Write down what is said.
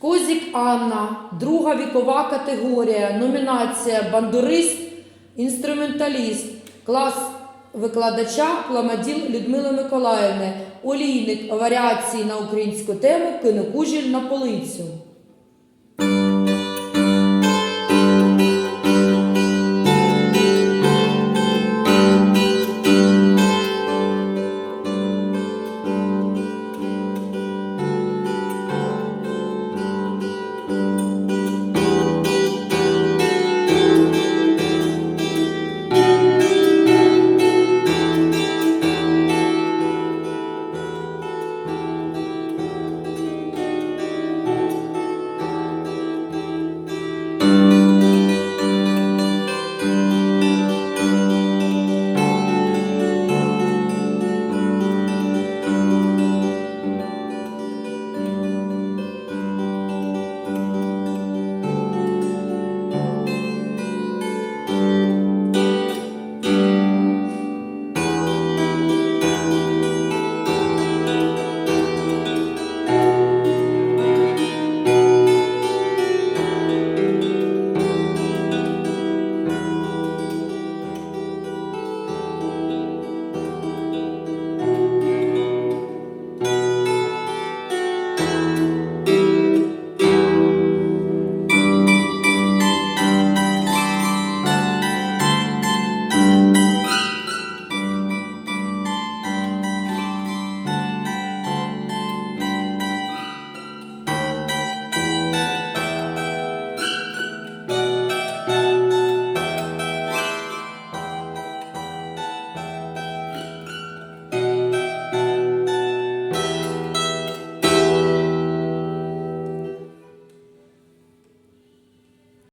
Козік Анна, друга вікова категорія, номінація бандурист, інструменталіст, клас викладача Пламаділ Людмили Миколаївни, олійник варіації на українську тему Кинокужіль на полицю.